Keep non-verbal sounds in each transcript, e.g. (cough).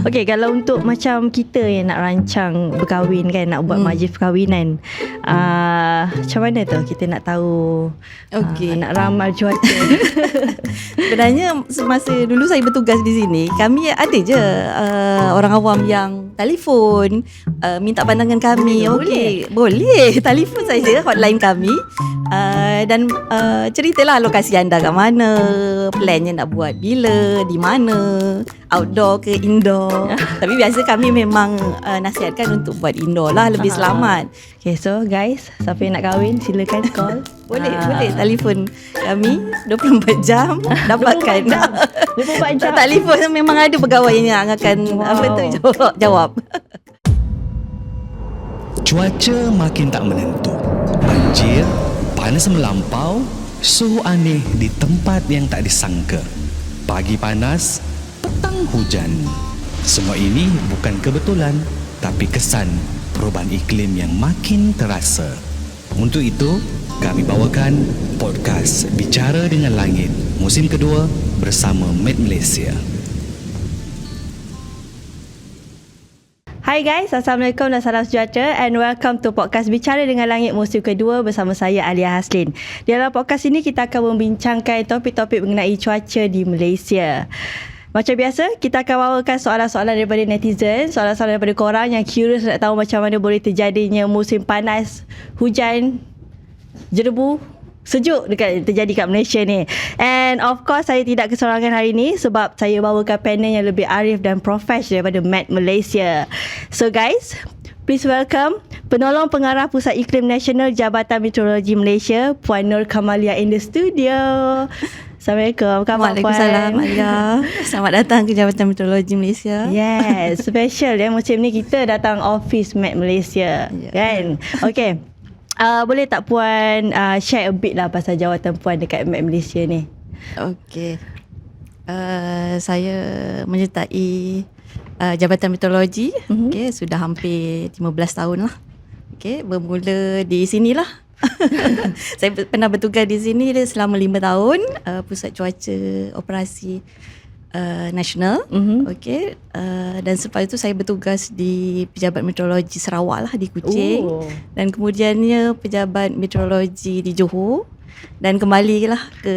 Okay kalau untuk macam kita yang nak rancang berkahwin kan Nak buat Hmm. majlis perkahwinan uh, Macam mana tu kita nak tahu Okey. uh, Nak ramal cuaca (laughs) Sebenarnya semasa dulu saya bertugas di sini, kami ada je uh, orang awam yang telefon uh, minta pandangan kami. Boleh, Okey, boleh. (laughs) telefon saja hotline kami. Uh, dan uh, ceritalah lokasi anda kat mana, plannya nak buat bila, di mana, outdoor ke indoor. (laughs) Tapi biasa kami memang uh, nasihatkan untuk buat indoor lah lebih selamat. Okay so guys Siapa yang nak kahwin silakan call (laughs) Boleh, Ah. boleh telefon kami 24 jam (laughs) dapatkan. 24 jam Tak telefon memang ada pegawai yang akan Wow. apa tu jawab jawab. (laughs) Cuaca makin tak menentu. Banjir, panas melampau, suhu aneh di tempat yang tak disangka. Pagi panas, petang hujan. Semua ini bukan kebetulan, tapi kesan perubahan iklim yang makin terasa. Untuk itu, kami bawakan podcast Bicara dengan Langit musim kedua bersama Med Malaysia. Hai guys, Assalamualaikum dan salam sejahtera and welcome to podcast Bicara dengan Langit musim kedua bersama saya Alia Haslin. Di dalam podcast ini kita akan membincangkan topik-topik mengenai cuaca di Malaysia. Macam biasa, kita akan bawakan soalan-soalan daripada netizen, soalan-soalan daripada korang yang curious nak tahu macam mana boleh terjadinya musim panas, hujan, jerebu sejuk dekat terjadi kat Malaysia ni. And of course saya tidak kesorangan hari ni sebab saya bawakan panel yang lebih arif dan profesh daripada Met Malaysia. So guys, please welcome penolong pengarah Pusat Iklim Nasional Jabatan Meteorologi Malaysia, Puan Nur Kamalia in the studio. Assalamualaikum. Khabar Waalaikumsalam? Alia. Selamat datang ke Jabatan Meteorologi Malaysia. Yes, special ya musim ni kita datang office Met Malaysia Ya. kan. Okay. Uh, boleh tak puan uh, share a bit lah pasal jawatan puan dekat Met Malaysia ni? Okey. Uh, saya menyertai uh, Jabatan Meteorologi Mhm. okey sudah hampir 15 tahun lah. Okey, bermula di sinilah. (laughs) saya ber- pernah bertugas di sini dia selama 5 tahun uh, pusat cuaca operasi uh, nasional. Mhm. Okey, uh, dan selepas itu saya bertugas di Pejabat Meteorologi Sarawak lah di Kuching. Oh. Dan kemudiannya pejabat meteorologi di Johor dan kembalilah ke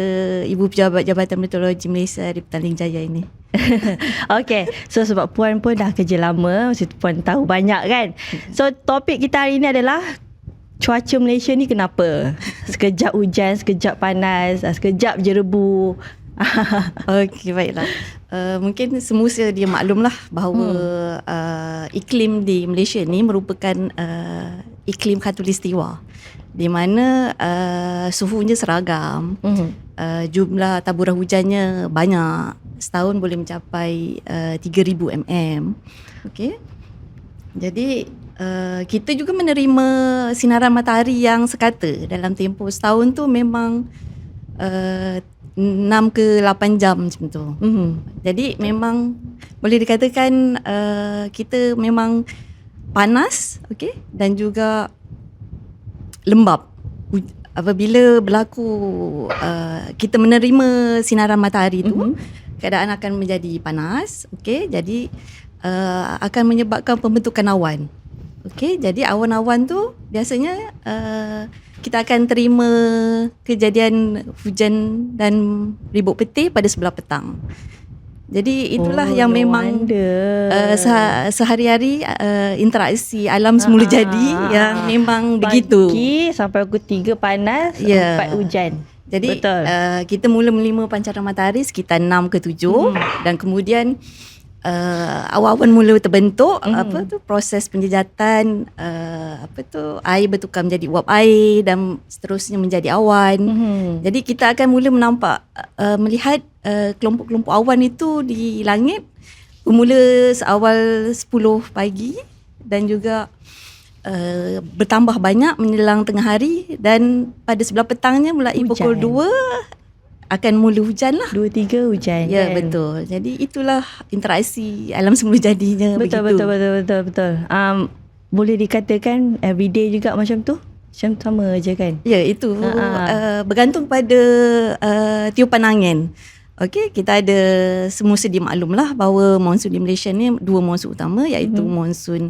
Ibu Pejabat Jabatan Meteorologi Malaysia di Petaling Jaya ini. (laughs) okay, so sebab puan pun dah kerja lama, mesti puan tahu banyak kan. So topik kita hari ni adalah cuaca Malaysia ni kenapa? Sekejap hujan, sekejap panas, sekejap jerebu. (laughs) Okey, baiklah. Uh, mungkin semasa dia maklumlah bahawa hmm. uh, iklim di Malaysia ni merupakan uh, iklim khatulistiwa di mana uh, suhunya seragam, Mhm. uh, jumlah taburan hujannya banyak. Setahun boleh mencapai uh, 3000 mm. Okey. Jadi uh, kita juga menerima sinaran matahari yang sekata dalam tempoh setahun tu memang uh, 6 ke 8 jam macam tu. Mhm. Jadi memang boleh dikatakan uh, kita memang panas, okey, dan juga lembab. Apabila berlaku uh, kita menerima sinaran matahari tu, Mhm. keadaan akan menjadi panas, okey. Jadi uh, akan menyebabkan pembentukan awan. Okey, jadi awan-awan tu biasanya uh, kita akan terima kejadian hujan dan ribut petir pada sebelah petang. Jadi itulah Oh, yang no memang wonder. uh, seh- sehari-hari uh, interaksi alam semula Ah, jadi yang memang begitu. Pagi sampai pukul 3 panas, Ya. 4 hujan. Jadi Betul. uh, kita mula menerima pancaran matahari sekitar 6 ke 7 Hmm. dan kemudian uh, awan-awan mula terbentuk Hmm. apa tu proses penjejatan uh, apa tu air bertukar menjadi uap air dan seterusnya menjadi awan. Mhm. Jadi kita akan mula menampak uh, melihat uh, kelompok-kelompok awan itu di langit bermula seawal 10 pagi dan juga uh, bertambah banyak menjelang tengah hari dan pada sebelah petangnya mulai Hujan. pukul 2 akan mula hujan lah. 2 3 hujan Ya kan? betul. Jadi itulah interaksi alam semula jadinya Betul begitu. betul betul betul betul. Um boleh dikatakan everyday juga macam tu? Macam sama je kan? Ya itu Ha, ha. uh, bergantung pada uh, tiupan angin. Okey, kita ada semua sedia maklum lah bahawa monsun di Malaysia ni dua monsun utama iaitu mm-hmm. monsun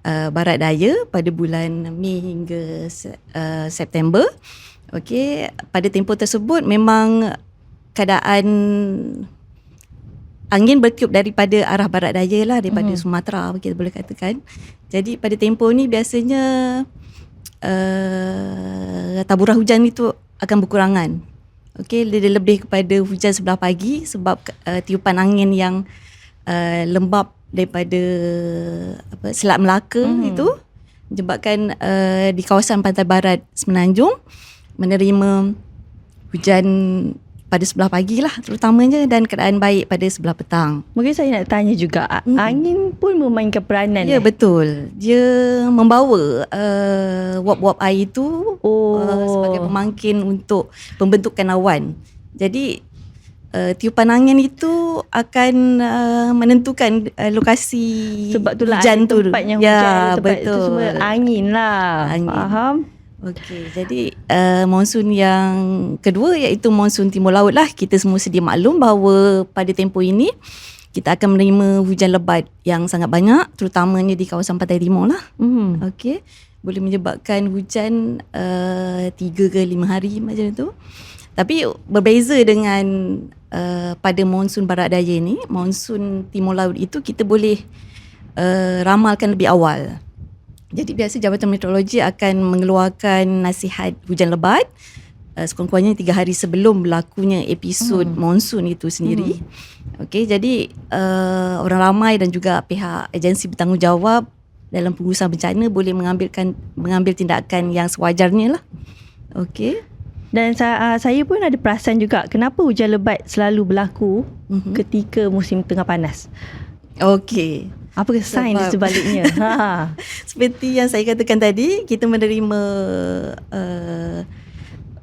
uh, barat daya pada bulan Mei hingga uh, September. Okey, pada tempoh tersebut memang keadaan angin bertiup daripada arah barat daya lah daripada mm-hmm. Sumatera kita boleh katakan. Jadi pada tempoh ni biasanya uh, taburah hujan itu akan berkurangan Okey, dia lebih kepada hujan sebelah pagi sebab uh, tiupan angin yang uh, lembap daripada apa Selat Melaka hmm. itu menyebabkan uh, di kawasan pantai barat Semenanjung menerima hujan pada sebelah pagi lah terutamanya dan keadaan baik pada sebelah petang. Mungkin saya nak tanya juga, hmm. angin pun memainkan peranan. Ya, eh? betul. Dia membawa uh, wap-wap air itu oh. uh, sebagai pemangkin untuk pembentukan awan. Jadi, uh, tiupan angin itu akan uh, menentukan uh, lokasi Sebab itulah hujan tu. Tempatnya hujan, ya, tempat betul. itu semua angin lah. Angin. Faham? Okey, jadi uh, monsun yang kedua iaitu monsun timur laut lah. Kita semua sedia maklum bahawa pada tempoh ini kita akan menerima hujan lebat yang sangat banyak terutamanya di kawasan pantai timur lah. Mm. Okey, boleh menyebabkan hujan uh, tiga ke lima hari macam tu. Tapi berbeza dengan uh, pada monsun barat daya ni, monsun timur laut itu kita boleh uh, ramalkan lebih awal. Jadi biasa Jabatan Meteorologi akan mengeluarkan nasihat hujan lebat uh, sekurang-kurangnya tiga hari sebelum berlakunya episod hmm. monsun itu sendiri. Hmm. Okey, jadi uh, orang ramai dan juga pihak agensi bertanggungjawab dalam pengurusan bencana boleh mengambilkan mengambil tindakan yang sewajarnya lah. Okey. Dan uh, saya pun ada perasan juga kenapa hujan lebat selalu berlaku mm-hmm. ketika musim tengah panas. Okey. Apa sign di sebaliknya? (laughs) ha. Seperti yang saya katakan tadi, kita menerima uh,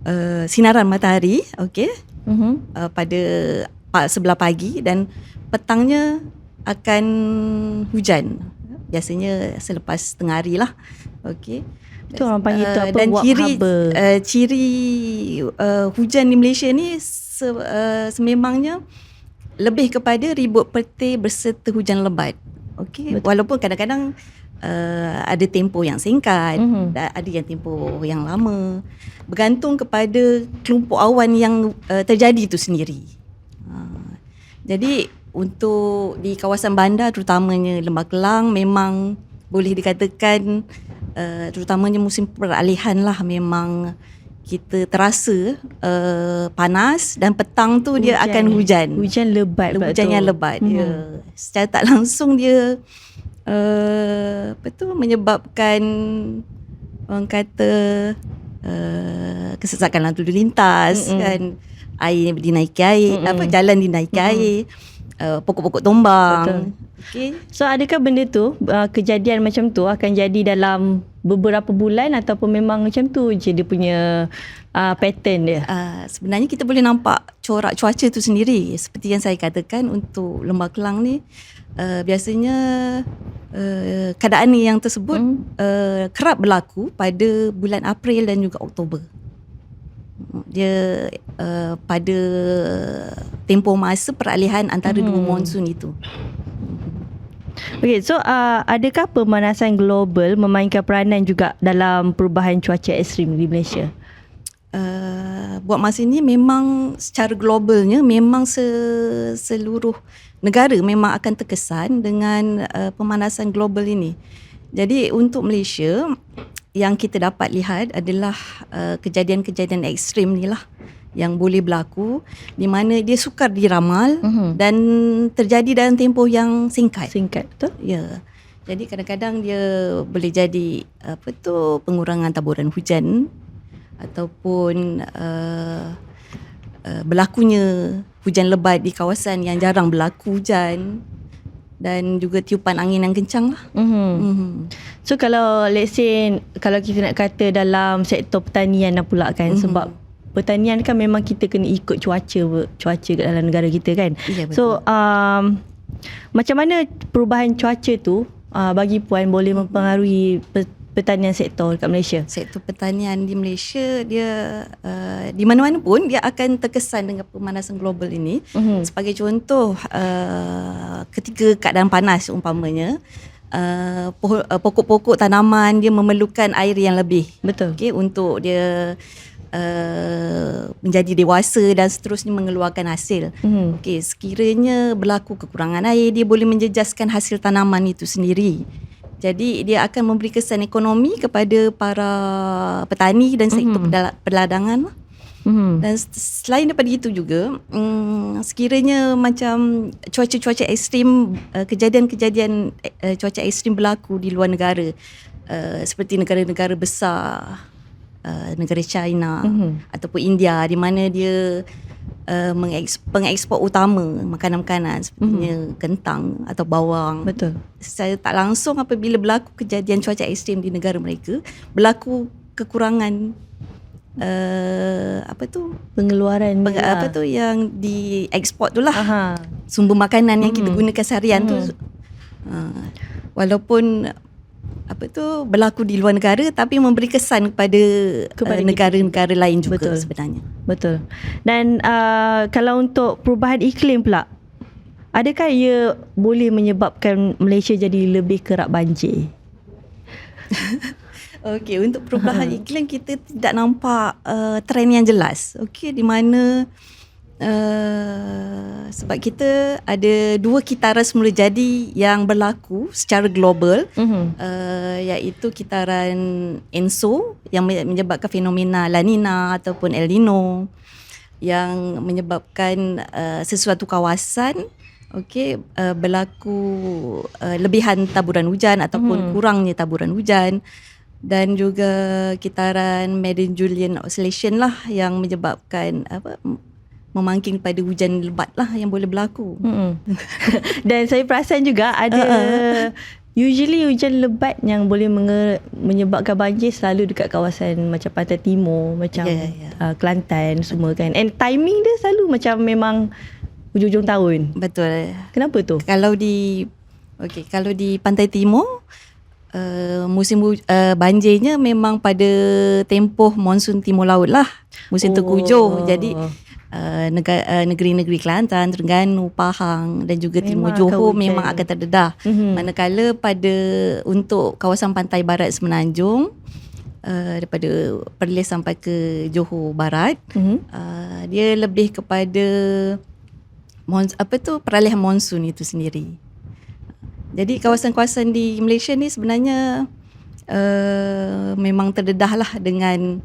uh, sinaran matahari, okey, uh-huh. uh, pada sebelah pagi dan petangnya akan hujan. Biasanya selepas tengah hari lah, okey. Itu orang panggil itu apa? Dan ciri uh, ciri uh, hujan di Malaysia ni se, uh, sememangnya lebih kepada ribut petir berserta hujan lebat. Okey, walaupun kadang-kadang uh, ada tempoh yang singkat, mm-hmm. ada yang tempoh yang lama, bergantung kepada kelompok awan yang uh, terjadi itu sendiri. Uh, jadi untuk di kawasan bandar terutamanya Lembah Kelang memang boleh dikatakan uh, terutamanya musim peralihan lah memang kita terasa uh, panas dan petang tu hujan. dia akan hujan. Hujan lebat. Hujan yang lebat. Hmm. Dia, secara tak langsung dia uh, apa tu menyebabkan orang kata uh, kesesakan lalu lintas Mm-mm. kan air dinaiki air Mm-mm. apa jalan dinaiki Mm-mm. air uh, pokok-pokok tumbang. Betul. Okay. So adakah benda tu uh, kejadian macam tu akan jadi dalam beberapa bulan ataupun memang macam tu je dia punya uh, pattern dia? Uh, sebenarnya kita boleh nampak corak cuaca tu sendiri seperti yang saya katakan untuk Lembah Kelang ni uh, biasanya uh, keadaan yang tersebut hmm. uh, kerap berlaku pada bulan April dan juga Oktober dia uh, pada tempoh masa peralihan antara hmm. dua monsun itu. Okay, so uh, adakah pemanasan global memainkan peranan juga dalam perubahan cuaca ekstrim di Malaysia? Uh, buat masa ini memang secara globalnya memang se- seluruh negara memang akan terkesan dengan uh, pemanasan global ini. Jadi untuk Malaysia yang kita dapat lihat adalah uh, kejadian-kejadian ekstrim ni lah yang boleh berlaku di mana dia sukar diramal uh-huh. dan terjadi dalam tempoh yang singkat. Singkat, betul? Ya. Jadi kadang-kadang dia boleh jadi apa tu pengurangan taburan hujan ataupun uh, uh, berlakunya hujan lebat di kawasan yang jarang berlaku hujan dan juga tiupan angin yang kencang lah. Mm-hmm. Mm-hmm. So kalau let's say kalau kita nak kata dalam sektor pertanian lah pula kan mm-hmm. sebab pertanian kan memang kita kena ikut cuaca cuaca kat dalam negara kita kan. Ya, betul. So um, macam mana perubahan cuaca tu uh, bagi puan boleh mempengaruhi pertanian sektor kat Malaysia? sektor pertanian di Malaysia dia uh, di mana-mana pun dia akan terkesan dengan pemanasan global ini. Mhm. Sebagai contoh uh, ketika keadaan panas umpamanya uh, uh, pokok-pokok tanaman dia memerlukan air yang lebih. Betul. Okey untuk dia uh, menjadi dewasa dan seterusnya mengeluarkan hasil. Mhm. Okey, sekiranya berlaku kekurangan air, dia boleh menjejaskan hasil tanaman itu sendiri. Jadi dia akan memberi kesan ekonomi kepada para petani dan sektor Mhm. mm-hmm. perladangan. Mhm. Dan selain daripada itu juga, mm, sekiranya macam cuaca-cuaca ekstrim, uh, kejadian-kejadian uh, cuaca ekstrim berlaku di luar negara, uh, seperti negara-negara besar, uh, negara China Mhm. ataupun India di mana dia uh, mengeks- pengekspor utama makanan-makanan sepertinya kentang atau bawang. Betul. Secara tak langsung apabila berlaku kejadian cuaca ekstrim di negara mereka, berlaku kekurangan uh, apa tu Pengeluaran peng, lah. apa tu yang diekspor tu lah Aha. sumber makanan yang kita Mhm. gunakan seharian tu uh, walaupun apa tu berlaku di luar negara tapi memberi kesan kepada, Kepada uh, negara-negara lain juga Betul. sebenarnya. Betul. Dan uh, kalau untuk perubahan iklim pula, adakah ia boleh menyebabkan Malaysia jadi lebih kerap banjir? (laughs) Okey, untuk perubahan (laughs) iklim kita tidak nampak uh, trend yang jelas. Okey, di mana uh, sebab kita ada dua kitaran semula jadi yang berlaku secara global Mhm. uh, iaitu kitaran ENSO yang me- menyebabkan fenomena La Nina ataupun El Nino yang menyebabkan uh, sesuatu kawasan okey uh, berlaku uh, lebihan taburan hujan ataupun Mhm. kurangnya taburan hujan dan juga kitaran Madden Julian Oscillation lah yang menyebabkan apa memangking pada hujan lebat lah yang boleh berlaku. Mm-mm. (laughs) Dan saya perasan juga ada Uh-uh. usually hujan lebat yang boleh menge- menyebabkan banjir selalu dekat kawasan macam Pantai Timur, macam Ya, ya, ya. Uh, Kelantan semua kan. And timing dia selalu macam memang hujung-hujung tahun. Betul. Kenapa tu? Kalau di okey, kalau di pantai timur uh, musim uh, banjirnya memang pada tempoh monsun timur laut lah. Musim Oh. terhujung. Jadi uh, negara, uh, negeri-negeri Kelantan, Terengganu, Pahang dan juga Memang Timur akan Johor hujan. memang akan terdedah. Mhm. Manakala pada untuk kawasan pantai barat Semenanjung uh, daripada Perlis sampai ke Johor Barat Mhm. uh, dia lebih kepada mons, apa tu peralihan monsun itu sendiri. Jadi kawasan-kawasan di Malaysia ni sebenarnya uh, memang terdedah lah dengan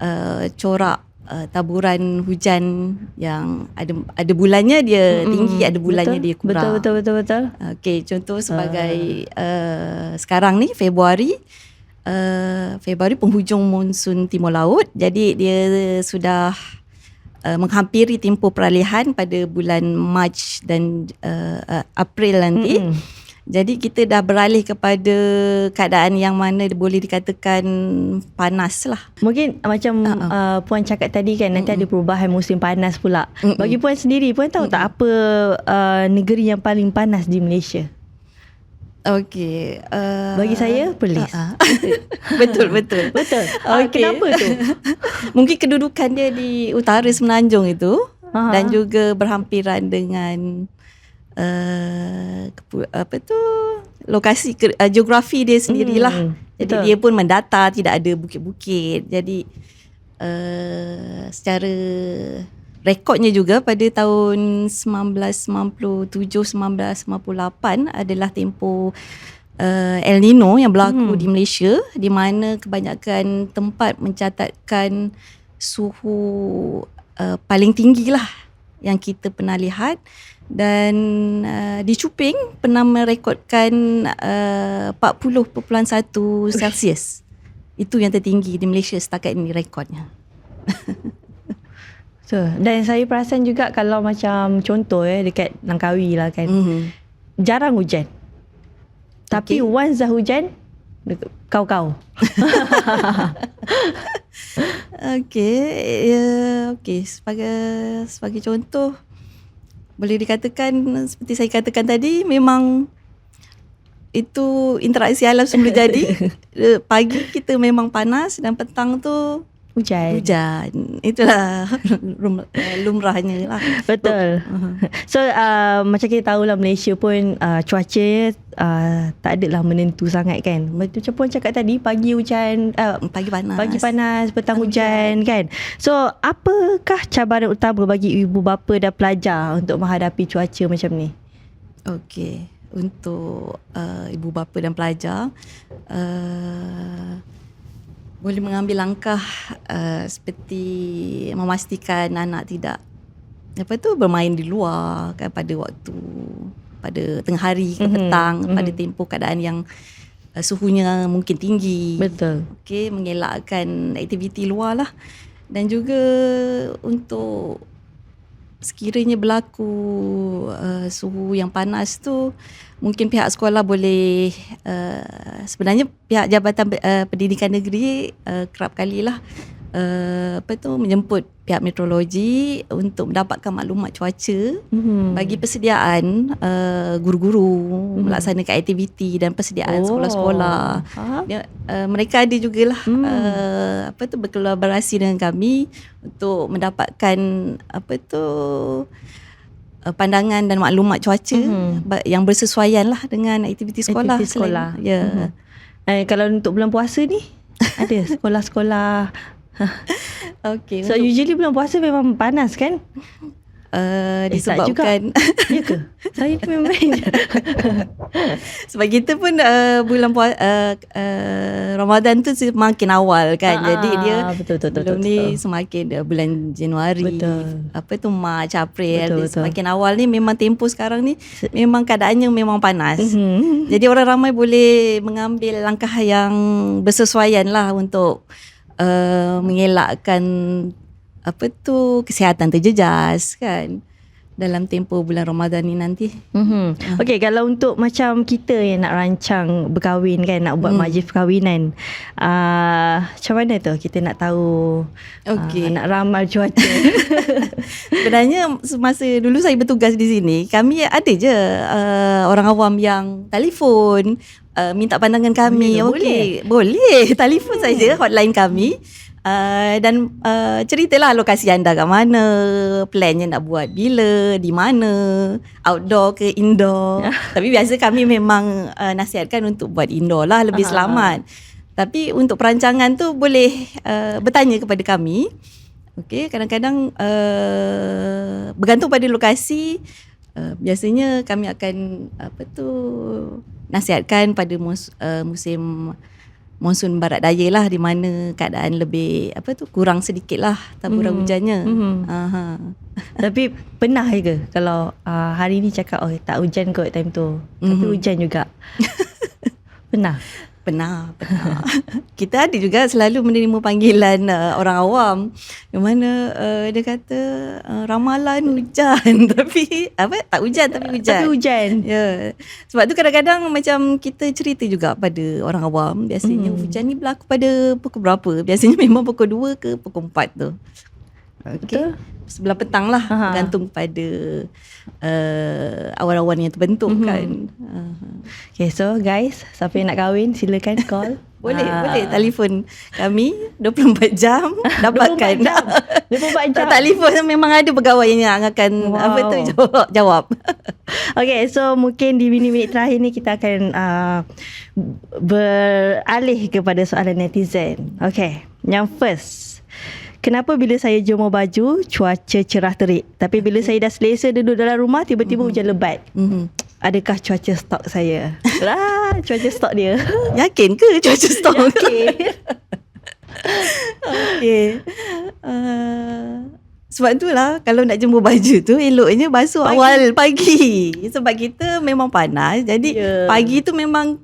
uh, corak uh, taburan hujan yang ada ada bulannya dia tinggi, ada bulannya betul, dia kurang. Betul betul betul betul. Okey, contoh sebagai uh, sekarang ni Februari uh, Februari penghujung monsun timur laut. Jadi dia sudah uh, menghampiri tempoh peralihan pada bulan Mac dan uh, uh, April nanti. Mm-mm. Jadi kita dah beralih kepada keadaan yang mana boleh dikatakan panas lah. Mungkin macam uh-uh. uh, puan cakap tadi kan nanti ada perubahan musim panas pula. Mm-mm. Bagi puan sendiri puan tahu tak apa uh, negeri yang paling panas di Malaysia? Okey. Uh, Bagi saya Perlis. uh-uh. (laughs) betul betul. (laughs) Betul. Uh, Okey. Kenapa tu? (laughs) Mungkin kedudukan dia di utara Semenanjung itu Aha. dan juga berhampiran dengan uh, apa tu lokasi uh, geografi dia sendirilah. Hmm, Jadi betul. dia pun mendatar, tidak ada bukit-bukit. Jadi uh, secara rekodnya juga pada tahun 1997 1998 adalah tempoh uh, El Nino yang berlaku Hmm. di Malaysia di mana kebanyakan tempat mencatatkan suhu uh, paling tinggi lah yang kita pernah lihat dan uh, di Cuping pernah merekodkan uh, 40.1 Celsius. Itu yang tertinggi di Malaysia setakat ini rekodnya. (laughs) So, dan saya perasan juga kalau macam contoh eh dekat Langkawi lah kan. Mm-hmm. Jarang hujan. Tapi once dah hujan kau-kau. (laughs) Okey, ya, okey sebagai sebagai contoh boleh dikatakan seperti saya katakan tadi memang itu interaksi alam semula jadi. (laughs) Pagi kita memang panas dan petang tu Hujan. hujan. Itulah (laughs) rum- eh, lumrahnya lah. Betul. So uh, macam kita tahu lah Malaysia pun uh, cuaca uh, tak adalah menentu sangat kan. Macam pun cakap tadi pagi hujan uh, Pagi panas. Pagi panas, petang Petang hujan kan. So, apakah cabaran utama bagi ibu bapa dan pelajar untuk menghadapi cuaca macam ni? Okey, untuk uh, ibu bapa dan pelajar uh, boleh mengambil langkah uh, seperti memastikan anak tidak apa tu bermain di luar kan pada waktu pada tengah hari ke Mhm, petang mhm. pada tempoh keadaan yang uh, suhunya mungkin tinggi. Betul. Okey, mengelakkan aktiviti luar lah. Dan juga untuk sekiranya berlaku uh, suhu yang panas tu, mungkin pihak sekolah boleh, uh, sebenarnya pihak Jabatan uh, Pendidikan Negeri uh, kerap kalilah uh, apa tu menjemput pihak meteorologi untuk mendapatkan maklumat cuaca Hmm. bagi persediaan uh, guru-guru Mhm. melaksanakan aktiviti dan persediaan sekolah-sekolah. Ha? Dia, uh, mereka ada jugalah Hmm. uh, apa tu berkolaborasi dengan kami untuk mendapatkan apa tu uh, pandangan dan maklumat cuaca Mhm. ba- yang bersesuaian lah dengan aktiviti sekolah. Aktiviti sekolah. Ya. Mhm. Eh, kalau untuk bulan puasa ni, (laughs) ada sekolah-sekolah. (laughs) Okey. So, untuk, usually bulan puasa memang panas kan? uh, Eh, disebabkan (laughs) Ya ke? Saya memang (laughs) Sebab kita pun uh, bulan puasa uh, uh, Ramadan tu semakin awal kan. Ah, Jadi dia betul, betul, betul, belum ni betul. semakin uh, bulan Januari. Betul. Apa tu Mac, April. Betul, betul. Semakin awal ni memang tempoh sekarang ni memang keadaannya memang panas. Mhm. Jadi orang ramai boleh mengambil langkah yang bersesuaian lah untuk uh, mengelakkan apa tu kesihatan terjejas kan dalam tempoh bulan Ramadan ni nanti. Mm-hmm. Okay, kalau untuk macam kita yang nak rancang berkahwin kan, nak buat Hmm. majlis perkahwinan, uh, macam mana tu kita nak tahu Okey. uh, nak ramal cuaca? (laughs) Sebenarnya semasa dulu saya bertugas di sini, kami ada je uh, orang awam yang telefon uh, minta pandangan kami. Boleh ke? Okey, boleh. (laughs) telefon saja hotline kami. Uh, dan uh, ceritalah lokasi anda kat mana, plannya nak buat bila, di mana, outdoor ke indoor. (laughs) Tapi biasa kami memang uh, nasihatkan untuk buat indoor lah lebih Ah. selamat. Tapi untuk perancangan tu boleh uh, bertanya kepada kami. Okey, kadang-kadang uh, bergantung pada lokasi. Uh, biasanya kami akan apa tu nasihatkan pada mus, uh, musim monsun barat daya lah di mana keadaan lebih apa tu kurang sedikit lah taburan Mhm. hujannya. Mhm. Aha. Tapi pernah ke kalau uh, hari ni cakap oh tak hujan kot time tu. Tapi Mhm. hujan juga. (laughs) pernah. Pernah, pernah. (laughs) Kita ada juga selalu menerima panggilan uh, orang awam yang mana uh, dia kata uh, ramalan hujan (laughs) tapi apa tak hujan tapi hujan. Tapi hujan. Ya. Sebab tu kadang-kadang macam kita cerita juga pada orang awam biasanya Hmm. hujan ni berlaku pada pukul berapa? Biasanya (laughs) memang pukul 2 ke pukul 4 tu. Betul? Sebelah petang lah Aha. bergantung pada uh, awan-awan yang terbentuk Mhm. kan. Aha. Okay, so guys, siapa yang nak kahwin silakan call. (laughs) Boleh, Ah. boleh telefon kami 24 jam (laughs) dapatkan. 24 jam. 24 jam. Tak telefon memang ada pegawai yang akan Wow. apa tu jawab. jawab. (laughs) Okay, so mungkin di minit-minit terakhir ni kita akan uh, beralih kepada soalan netizen. Okay, yang first. Kenapa bila saya jemur baju, cuaca cerah terik. Tapi bila saya dah selesa duduk dalam rumah, tiba-tiba hujan lebat. Mhm. Adakah cuaca stok saya? (laughs) lah, cuaca stok dia. Yakin ke cuaca (laughs) stok? (laughs) Okay. Okey. Uh, sebab itulah kalau nak jemur baju tu eloknya basuh Pagi. awal pagi. Sebab kita memang panas. Jadi yeah. pagi tu memang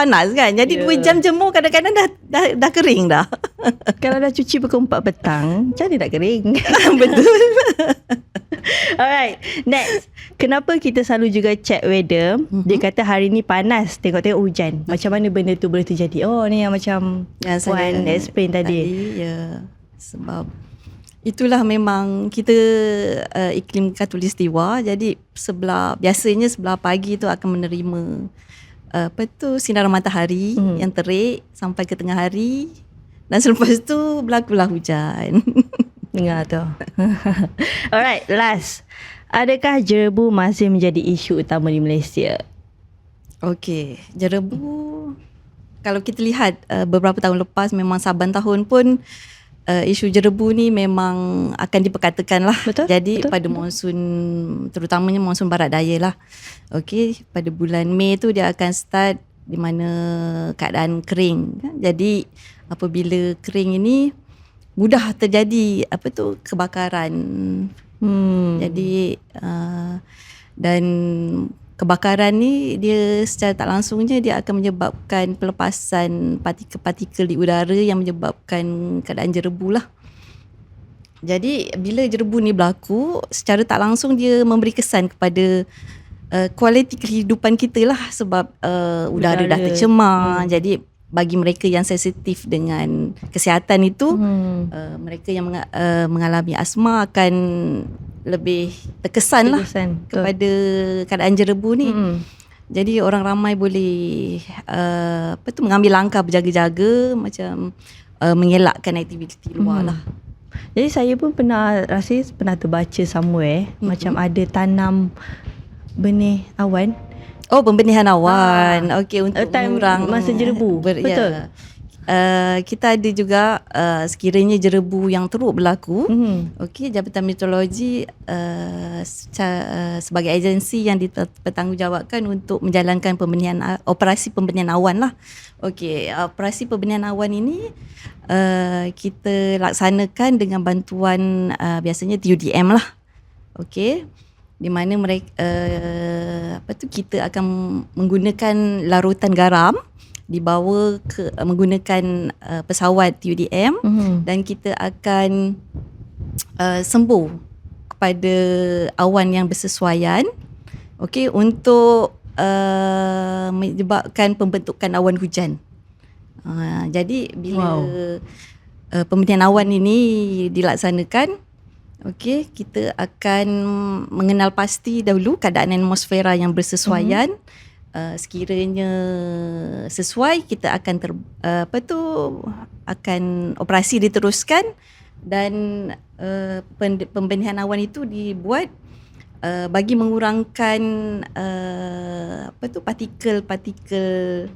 panas kan. Jadi Ya. dua jam jemur kadang-kadang dah dah, dah kering dah. (laughs) Kalau dah cuci pukul 4 petang, macam mana nak kering? (laughs) Betul. (laughs) Alright, next. Kenapa kita selalu juga check weather? Mhm. Dia kata hari ni panas, tengok-tengok hujan. Macam mana benda tu boleh terjadi? Oh, ni yang macam Yang Puan saya explain tadi. Ya. Sebab itulah memang kita uh, iklim katulistiwa. Jadi sebelah biasanya sebelah pagi tu akan menerima apa tu sinaran matahari Hmm. yang terik sampai ke tengah hari dan selepas tu berlakulah hujan. (laughs) Dengar tu. (laughs) Alright, last. Adakah jerebu masih menjadi isu utama di Malaysia? Okey, jerebu kalau kita lihat uh, beberapa tahun lepas memang saban tahun pun uh, isu jerebu ni memang akan diperkatakan lah. Betul, Jadi betul. pada monsun terutamanya monsun barat daya lah. Okey, pada bulan Mei tu dia akan start di mana keadaan kering. Jadi apabila kering ini mudah terjadi apa tu kebakaran Hmm. jadi uh, dan kebakaran ni dia secara tak langsungnya dia akan menyebabkan pelepasan partikel-partikel di udara yang menyebabkan keadaan jerebu lah. Jadi bila jerebu ni berlaku secara tak langsung dia memberi kesan kepada uh, kualiti kehidupan kita lah sebab uh, udara, Udara. dah tercemar. Jadi bagi mereka yang sensitif dengan kesihatan itu Hmm. uh, mereka yang menga- uh, mengalami asma akan lebih terkesan lah Terkesan, betul. kepada keadaan jerebu ni. Hmm. Jadi orang ramai boleh uh, apa tu mengambil langkah berjaga-jaga macam uh, mengelakkan aktiviti luar Hmm. lah. Jadi saya pun pernah rasa pernah terbaca somewhere Mhm. macam ada tanam benih awan. Oh pembenihan awan. Okey untuk Uh, time mengurang masa jerebu. Betul. Ya. Uh, kita ada juga uh, sekiranya jerebu yang teruk berlaku. Hmm. Okey, Jabatan Meteorologi uh, uh, sebagai agensi yang dipertanggungjawabkan untuk menjalankan pembenihan operasi pembenihan awan lah. Okey, operasi pembenihan awan ini uh, kita laksanakan dengan bantuan uh, biasanya TUDM lah. Okey. Di mana mereka uh, apa tu kita akan menggunakan larutan garam dibawa ke uh, menggunakan uh, pesawat TUDM Hmm. dan kita akan uh, sembuh kepada awan yang bersesuaian okey untuk uh, menyebabkan pembentukan awan hujan. Uh, jadi bila Wow. uh, pembentian awan ini dilaksanakan okey kita akan mengenal pasti dahulu keadaan atmosfera yang bersesuaian uh, sekiranya sesuai kita akan ter, uh, apa tu akan operasi diteruskan dan uh, pembenihan awan itu dibuat uh, bagi mengurangkan uh, apa tu partikel-partikel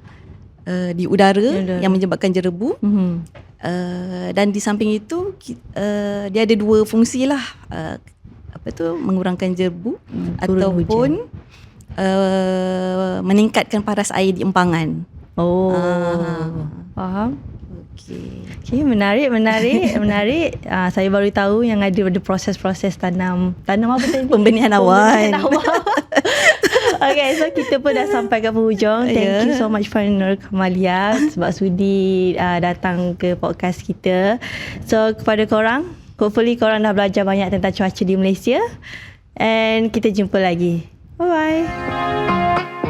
uh, di udara Udara. yang menyebabkan jerebu Hmm. Uh, dan di samping itu uh, dia ada dua fungsi lah uh, apa tu mengurangkan jerebu Turun ataupun uh, meningkatkan paras air di empangan. Oh. Ah. Faham? Okey. Okay, menarik, menarik, (laughs) menarik. Ah, saya baru tahu yang ada ada proses-proses tanam. Tanam apa tadi? Pembenihan awan. Pembenihan awan. (laughs) okay, so kita pun dah sampai ke penghujung. Thank Ya. you so much for Nur Kamalia sebab sudi uh, datang ke podcast kita. So kepada korang, hopefully korang dah belajar banyak tentang cuaca di Malaysia. And kita jumpa lagi. Bye-bye.